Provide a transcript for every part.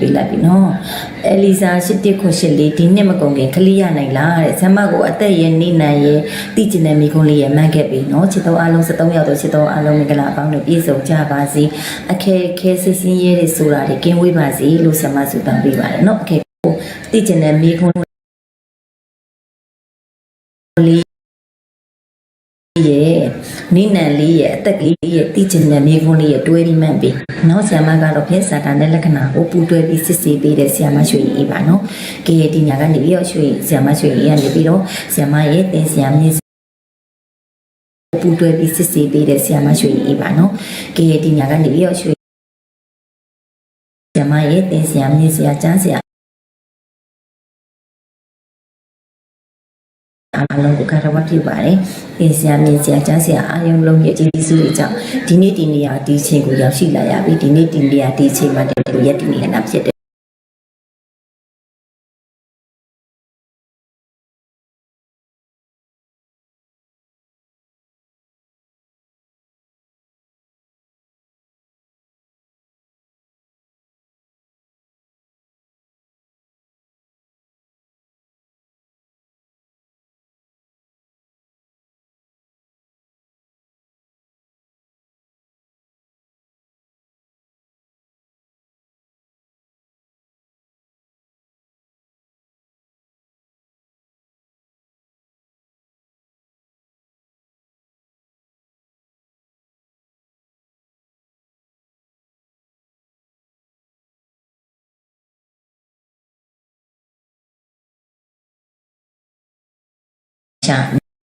ပေးလိုက်ပြီနော်အဲလီဇာ81ခု84ဒီနှစ်မကုန်ခင်ခလေးရနိုင်လားတဲ့ဆမ်မကိုအသက်ရဲ့နေနိုင်ရဲ့တည်ကျင်တဲ့မိကုံးလေးရဲ့မှန်ခဲ့ပြီနော်ချစ်တော်အားလုံး73ယောက်တော့ချစ်တော်အားလုံးမင်္ဂလာပေါင်းနဲ့ပြည့်စုံကြပါစေအခဲခဲစစ်စင်းရဲတွေဆိုတာတွေကင်းဝေးပါစေလို့ဆမ်မဆုတောင်းပေးပါတယ်နော်အခဲကိုတည်ကျင်တဲ့မိကုံးလေးရဲ့ နိနန်လေးရဲ့အသက်ကလေးရဲ့တည်ကျင်တဲ့မိကုံးလေးရဲ့တွဲပြီးမှန်ပြီနော်ဆ iam မကတော့ဖဲစာတာနဲ့လက္ခဏာကိုပူတွဲပြီးစစ်ဆေးပေးတဲ့ဆ iam မရွှေအေးပါနော်ကဲဒီညာကနေပြီးတော့ရွှေဆ iam မရွှေအေးကနေပြီးတော့ဆ iam မရဲ့တင်ဆ iam မြင့်ပူတွဲပြီးစစ်ဆေးပေးတဲ့ဆ iam မရွှေအေးပါနော်ကဲဒီညာကနေပြီးတော့ရွှေဆ iam မရဲ့တင်ဆ iam မြင့်ဆရာကျန်းဆရာ အားလုံးကိုကာရဝတ်ပြုပါတယ်။တင်ဆရာမြင့်ဆရာကျန်းဆရာအာယုံလုံးရဲ့ကျေးဇူးတွေကြောင့်ဒီနေ့ဒီနေရာဒီအချိန်ကိုရောက်ရှိလာရပြီ။ဒီနေ့ဒီနေရာဒီအချိန်မှာတကယ်ရက်တည်နေတာဖြစ်တယ် ချာ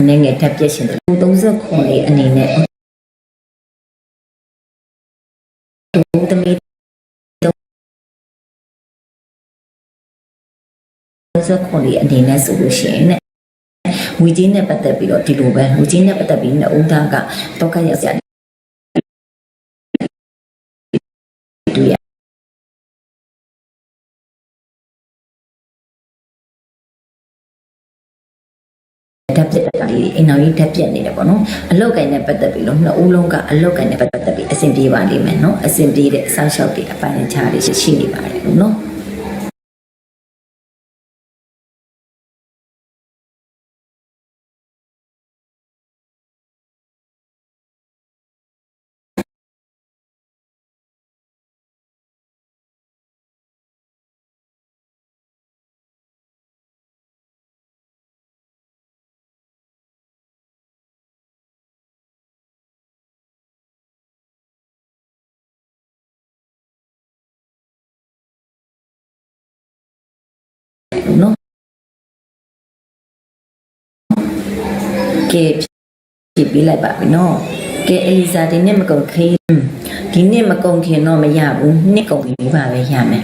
နေငယ်တက်ပြည့်ရှင်တယ်39လေးအနေနဲ့ဒုသမီး39လေးအနေနဲ့ဆိုလို့ရှိရင်ねငွေချင်းနဲ့ပတ်သက်ပြီးတော့ဒီလိုပဲငွေချင်းနဲ့ပတ်သက်ပြီးနှစ်ဦးသားကတော့ကရောက်ကြတ ဓာတ်ပြက်တာလေးအိမ်တော်ကြီးဓာတ်ပြက်နေတယ်ပေါ့နော်အလောက်ကင်နဲ့ပတ်သက်ပြီးတော့နှစ်ဦးလုံးကအလောက်ကင်နဲ့ပတ်သက်ပြီးအဆင်ပြေပါလိမ့်မယ်နော်အဆင်ပြေတဲ့အဆောက်အအုံတွေအပိုင်းခြားတွေရှိနေပါတယ်လို့နော်နော် ကဲဖြည့်ပေးလိုက်ပါပြီနော်ကဲအလီဇာဒီနေ့မကုန်ခေးဒီနေ့မကုန်ခင်တော့မရဘူးနှစ်ကုန်ပြီပါပဲရမယ်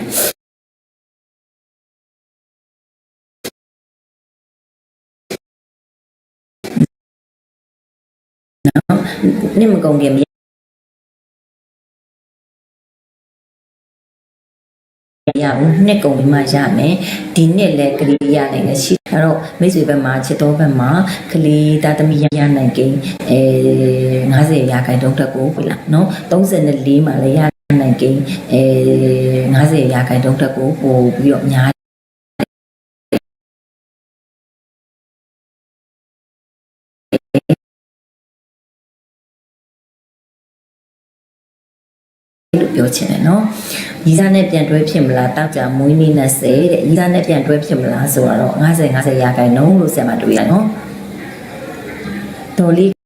နော်နှစ်မကုန်ခင်မရ ရဘူးနှစ်ကုန်ပြီးမှရမယ်ဒီနှစ်လည်းကလေးရနိုင်တယ်ရှိအဲ့တော့မိတ်ဆွေဘက်မှာချစ်တော်ဘက်မှာကလေးသားသမီးရရနိုင်ကိန်းအဲ90ရာခိုင်တုံးတက်ကိုပြလားနော်34မှာလည်းရနိုင်ကိန်းအဲ90ရာခိုင်တုံးတက်ကိုပို့ပြီးတော့အများ လို့ပြောချင်တယ်နော်ရီစားနဲ့ပြန်တွဲဖြစ်မလားတောက်ကြမွေးနေ့နဲ့ဆဲတဲ့ရီစားနဲ့ပြန်တွဲဖြစ်မလားဆိုတော့90 90ရာခိုင်နှုန်းလို့ဆရာမတွေ့ရနော်ဒေါ်လေး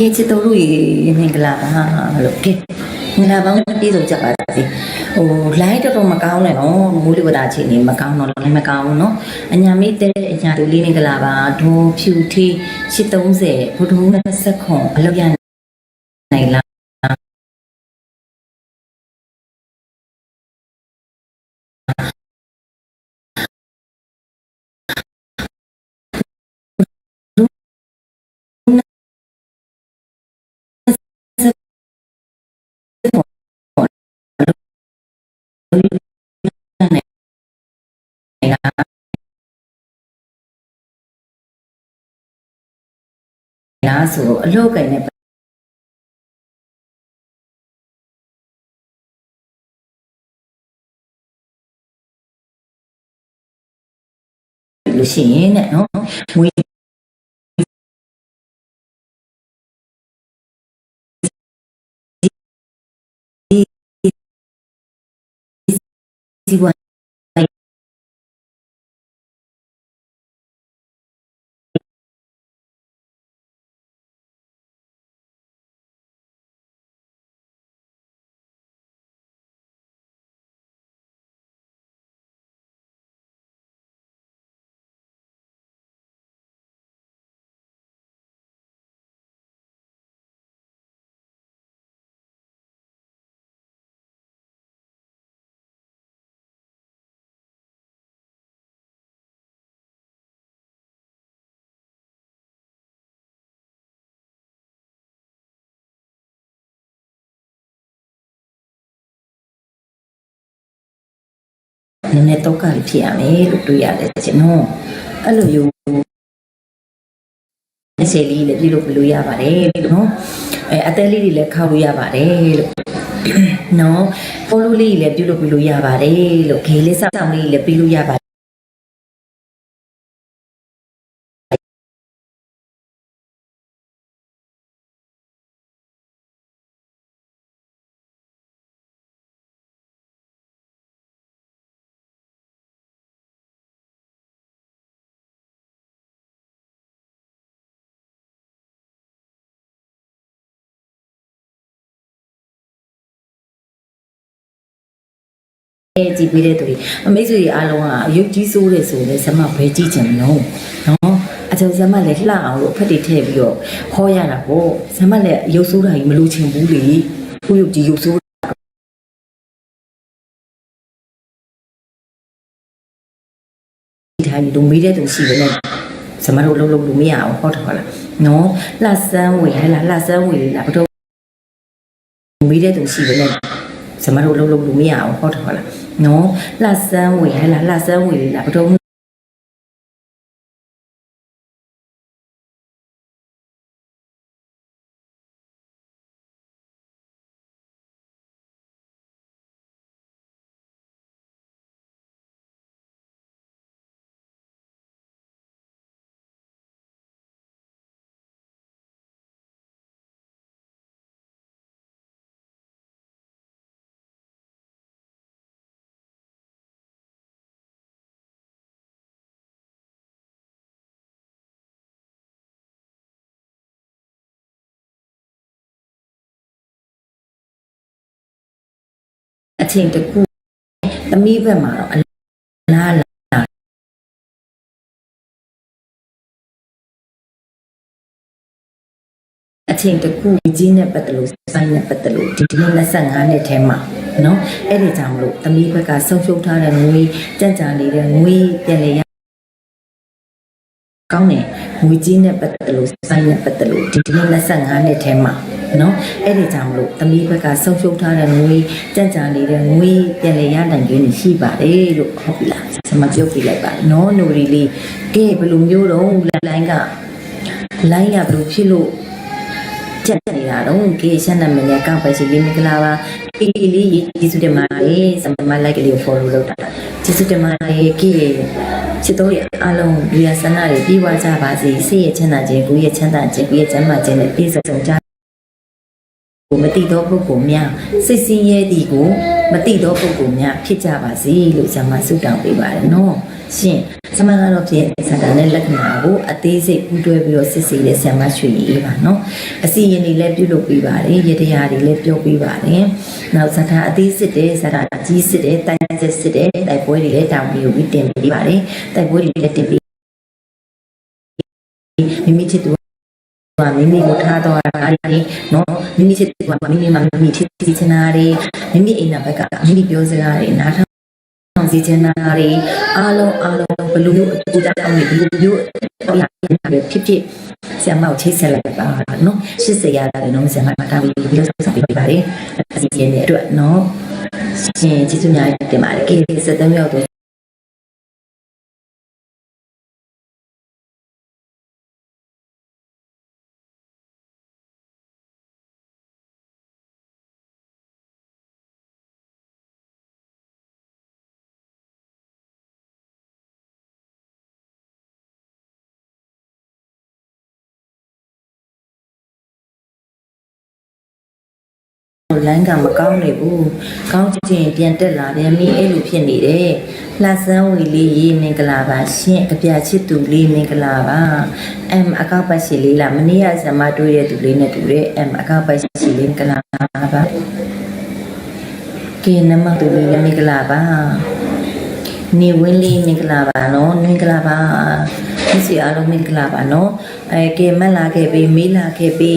ကဲချစ်တော်တို့ရေမင်္ဂလာပါလို့ကဲမင်္ဂလာပေါင်းပြည့်စုံကြပါစေဟို line တော်တော်မကောင်းနဲ့နော်မိုးလေဝသအခြေအနေမကောင်းတော့လည်းမကောင်းဘူးနော်အညာမေးတဲ့အညာတို့လေးမင်္ဂလာပါဒွန်ဖြူထီ830ဘုဒ္ဓဟူး20ခွန်အလောက်ရနိုင်လား လားဆိုတော့အလောက်ကင်နဲ့လို့ရှိရင်တဲ့နော်ငွေဒီဘဝ နည်းနည်းတော့ကလေးဖြစ်ရမယ်လို့တွေ့ရတယ်ကျွန်တော်အဲ့လိုယူအစီလေးလည်းပြုလုပ်လို့ရပါတယ်လို့နော်အဲအသေးလေးတွေလည်းခောက်လို့ရပါတယ်လို့နော်ပိုလိုလေးလည်းပြုလုပ်လို့ရပါတယ်လို့ခေလေးစောင့်လေးလည်းပြီးလို့ရပါတယ် အဲကြည့်ပေးတဲ့သူတွေအမိတ်ဆွေအားလုံးကအယုတ်ကြီးစိုးတယ်ဆိုလည်းဇမဘဲကြည့်ချင်မလို့နော်အကျော်ဇမလည်းလှအောင်လို့အဖက်တွေထည့်ပြီးတော့ဟောရတာပေါ့ဇမလည်းရုပ်ဆိုးတာကြီးမလို့ချင်ဘူးလေကိုရုပ်ကြီးရုပ်ဆိုးဒီတိုင်းတို့မေးတဲ့သူရှိတယ်လေဇမတို့လုံးလုံးလို့မရအောင်ဟောထားလားနော်လှဆန်းဝေဟဲ့လားလှဆန်းဝေလားဘတို့မေးတဲ့သူရှိတယ်လေ စမတို့လုံးလုံးလို့မရအောင်ဟောထားလားနော်လှဆန်းဝေဟဲ့လားလှဆန်းဝေလားဘ အချိန်တစ်ခုသမီးဘက်မှာတော့အလားလားအချိန်တစ်ခုကြီးနဲ့ပတ်သက်လို့စိုင်းနဲ့ပတ်သက်လို့ဒီဒီနေ့25နှစ်ထဲမှာနော်အဲ့ဒီကြောင့်မလို့သမီးဘက်ကဆုံးရှုံးထားတဲ့ငွေကြံ့ကြာနေတဲ့ငွေပြန်လေရကောင်းတယ်ငွေကြီးနဲ့ပတ်သက်လို့စိုင်းနဲ့ပတ်သက်လို့ဒီဒီနေ့25နှစ်ထဲမှာ နော်အဲ့ဒီကြောင့်မလို့သမီးဘက်ကဆုံးရှုံးထားတဲ့ငွေကြံ့ကြာနေတဲ့ငွေပြန်လေရနိုင်ခြင်းရှိပါတယ်လို့ဟုတ်ပြီလားကျွန်မပြောပြလိုက်ပါနော်နိုရီလေးကဲဘယ်လိုမျိုးတော့လိုင်းကလိုင်းကဘယ်လိုဖြစ်လို့ချက်နေတာတော့ကေရှန်နာမည်နဲ့ကောက်ပဲရှိလေးမင်္ဂလာပါအေးလေးယေစုတင်ပါတယ်စမမလိုက်ကလေးကို follow လုပ်တာယေစုတင်ပါတယ်ကေချစ်တော်ရဲ့အားလုံးလူရဆန္ဒတွေပြီးွားကြပါစေစိတ်ရဲ့ချမ်းသာခြင်းကိုယ်ရဲ့ချမ်းသာခြင်းကိုယ်ရဲ့ကျမ်းမာခြင်းနဲ့ပြည့်စုံကြ ကိုမတိသောပုဂ္ဂိုလ်များစိတ်ဆင်းရဲသည်ကိုမတိသောပုဂ္ဂိုလ်များဖြစ်ကြပါစေလို့ဇာမဆုတောင်းပေးပါတယ်နော်ရှင်ဆမကတော့ဖြင့်စတာနဲ့လက္ခဏာကိုအသေးစိတ်ပူးတွဲပြီးတော့စစ်ဆေးတဲ့ဆရာမရွှေရေးပါနော်အစီရင်တွေလည်းပြုလုပ်ပေးပါတယ်ရတရားတွေလည်းပြောပေးပါတယ်နောက်စတာအသေးစစ်တဲ့စတာကြီးစစ်တဲ့တိုင်စစ်စစ်တဲ့တိုက်ပွဲတွေလည်းတောင်းပြီးပြီးတင်ပေးပါတယ်တိုက်ပွဲတွေလည်းတင်ပေးမိမိချစ်သူ ကမိမိကိုထားတော့တာတွေနော်မိမိချစ်သူကမိမိမှာမိမိချစ်ချင်တာတွေမိမိအိမ်နာဘက်ကမိမိပြောစကားတွေနားထောင်ဆောင်စီချင်တာတွေအားလုံးအားလုံးဘလူးမျိုးအတူတောင်းနေဒီလိုမျိုးဖြစ်ဖြစ်ဆရာမကိုချိတ်ဆက်လိုက်ပါနော်80ရာခိုင်နှုန်းဆရာမတာပြီးပြီးတော့ဆက်ပေးပါတယ်အစီအစဉ်တွေအတွက်နော်ရှင်ကျေးဇူးများတင်ပါတယ်ကေ73ရောက်တော့ လိုင်းကမကောင်းနေဘူးကောင်းချင်ပြန်တက်လာပြန်ပြီအဲ့လိုဖြစ်နေတယ်လှဆန်းဝီလေးရေမင်္ဂလာပါရှင်အပြချစ်သူလေးမင်္ဂလာပါအမ်အကောက်ပတ်ရှိလေးလားမနေ့ကဇမတွေ့တဲ့သူလေးနဲ့တူတယ်အမ်အကောက်ပတ်ရှိလေးမင်္ဂလာပါကဲနမတူလေးမင်္ဂလာပါနေဝင်းလေးမင်္ဂလာပါနော်မင်္ဂလာပါ ဒီစီအားလုံးမင်္ဂလာပါနော်အဲကဲမက်လာခဲ့ပြီမေးလာခဲ့ပြီ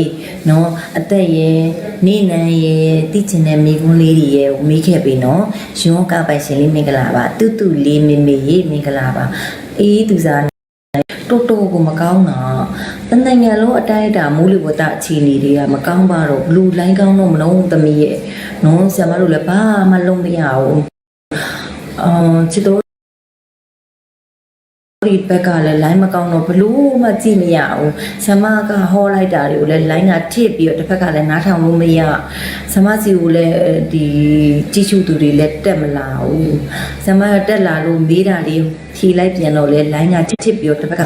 နော်အသက်ရဲ့နေနံရဲ့တိချင်တဲ့မိကွန်းလေးတွေရဲ့မေးခဲ့ပြီနော်ရွန်ကပိုင်ရှင်လေးမင်္ဂလာပါတူတူလေးမေမေရေမင်္ဂလာပါအေးသူစားတော်တော်ကိုမကောင်းတာတနိုင်ငံလုံးအတိုင်းအတာမိုးလေဝသအခြေအနေတွေကမကောင်းပါတော့ဘလူးလိုင်းကောင်းတော့မလုံးသမီးရဲ့နော်ဆရာမတို့လည်းဘာမှလုံးမရဘူးအာချစ်တော် ဒီဘက်ကလည်း line မကောင်းတော့ဘလို့မှကြည့်မရဘူးဆမကဟောလိုက်တာတွေကိုလည်း line ကထစ်ပြီးတော့တစ်ဖက်ကလည်းနားထောင်လို့မရဆမစီကိုလည်းဒီကြည့်ရှုသူတွေလည်းတက်မလာဘူးဆမကတက်လာလို့မေးတာတွေဖြေလိုက်ပြန်တော့လေ line ကထစ်ထစ်ပြီးတော့တစ်ဖက်က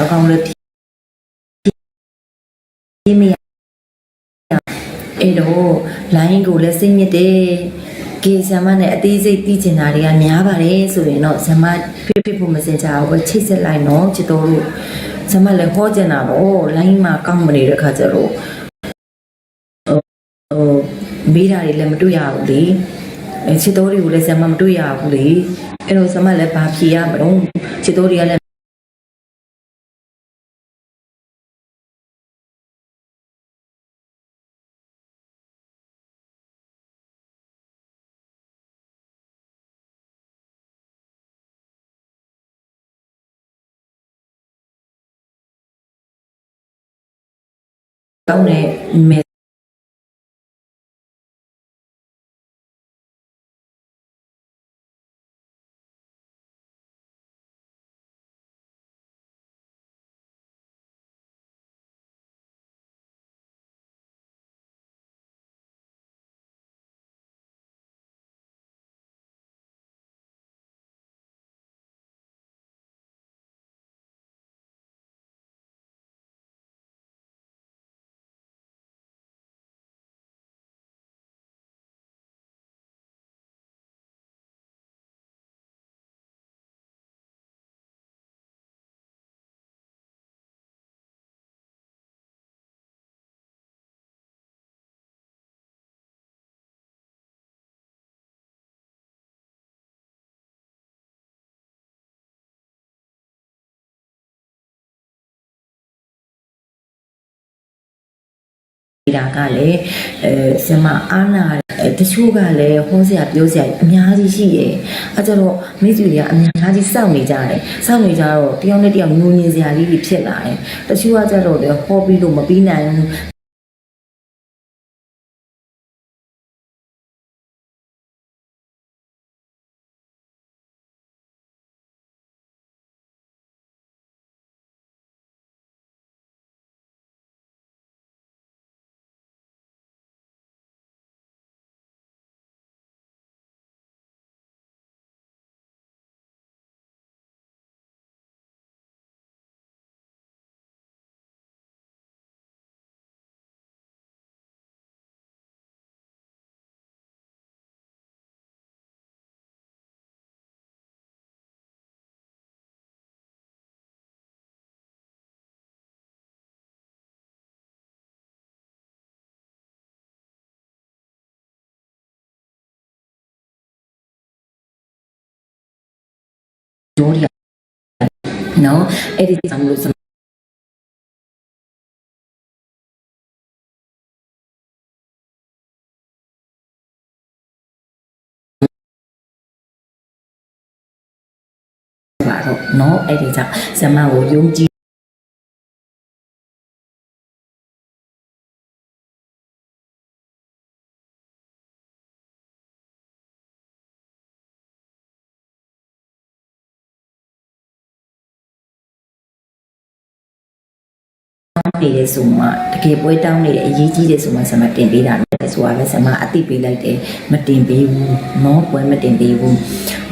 အကောင်လည်းဖြေမရအဲ့တော့ line ကိုလည်းစိတ်ညစ်တယ် ကေဆမ်မနဲ့အသေးစိတ်သိချင်တာတွေကများပါတယ်ဆိုရင်တော့ဆမ်မဖိဖိဖို့မစင်ကြဘူးပဲချိတ်ဆက်လိုက်နော်ချစ်တော်တို့ဆမ်မလည်းဟောချင်တာပေါ့လိုင်းမှာကောင်းမနေတဲ့ခါကျတော့ဟိုမေးတာတွေလည်းမတွေ့ရဘူးလေအဲချစ်တော်တွေကိုလည်းဆမ်မမတွေ့ရဘူးလေအဲ့တော့ဆမ်မလည်းဘာဖြေရမလို့ချစ်တော်တွေကလည်း ကော တဲ့မယ်ဒါကလည်းအဲဆင်မအာနာအဲတချို့ကလည်းဟောစရာပြောစရာအများကြီးရှိတယ်အဲကြတော့မိတ်ဆွေတွေကအများကြီးစောင့်နေကြတယ်စောင့်နေကြတော့တယောက်နဲ့တယောက်ငိုငင်စရာလေးတွေဖြစ်လာတယ်တချို့ကကြတော့လေဟောပြီးလို့မပြီးနိုင်ဘူး ဂျိုးတွေကနော်အဲ့ဒီကြောင့်မလို့ဆရာပါတော့နော်အဲ့ဒီကြောင့်ဆရာမကိုယုံကြည် နေတယ်ဆိုမှတကယ်ပွဲတောင်းနေတယ်အရေးကြီးတယ်ဆိုမှဆရာမတင်ပေးတာလေဆိုတာပဲဆရာမအသိပေးလိုက်တယ်မတင်ပေးဘူးနော်ပွဲမတင်ပေးဘူး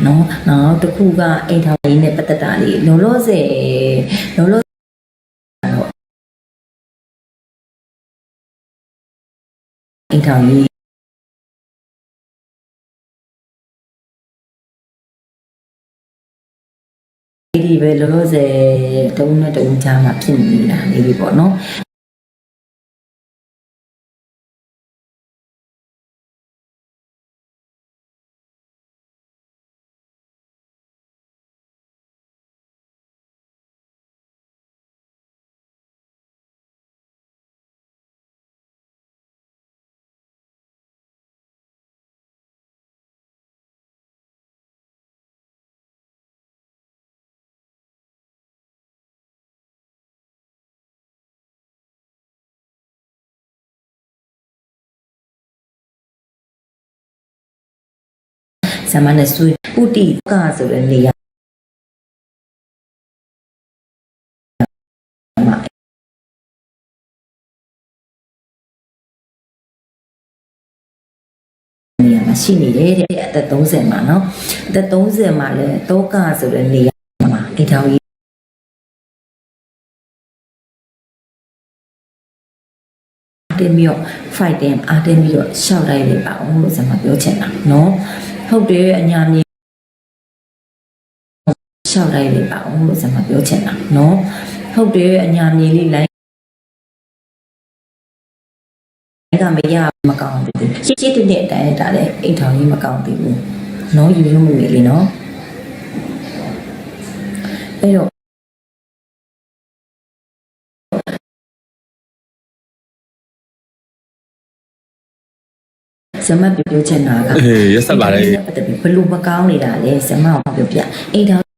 နော်နောက်တစ်ခုကအိမ်ထောင်ရေးနဲ့ပတ်သက်တာလေးလောလောဆယ်လောလောအိမ်ထောင်ရေး ပဲလောလောဆယ်တုံးနဲ့တုံးချာမှာဖြစ်နေတာလေးတွေပေါ့နော် ဆမနဲ့ဆွေဥတီကဆိုတဲ့နေရာမှာနေရာမှာရှိနေတယ်တဲ့အသက်30မှာเนาะအသက်30မှာလဲတောကဆိုတဲ့နေရာမှာအိမ်ထောင်ကြီးတင်ပြီးတော့ fight တင်အားတင်ပြီးတော့ရှောက်လိုက်လိုက်ပါအောင်လို့ကျွန်မပြောချင်တာเนาะ ဟုတ်တယ်အညာမြေရှောက်လိုက်လေပါအောင်လို့ဆက်မပြောချင်တာနော်ဟုတ်တယ်အညာမြေလေးလိုက်ကမရမကောင်းဘူးရှင်းရှင်းတင်းတင်းအတိုင်းဒါလည်းအိမ်ထောင်ကြီးမကောင်းသေးဘူးနော်ယူရမှုလေးနော်အဲ့တော့ ဆမပြောချင်တာကအေးရက်ဆက်ပါတယ်ပတ်သက်ပြီးဘလို့မကောင်းနေတာလဲဆမအောင်ပြောပြအိမ်ထောင်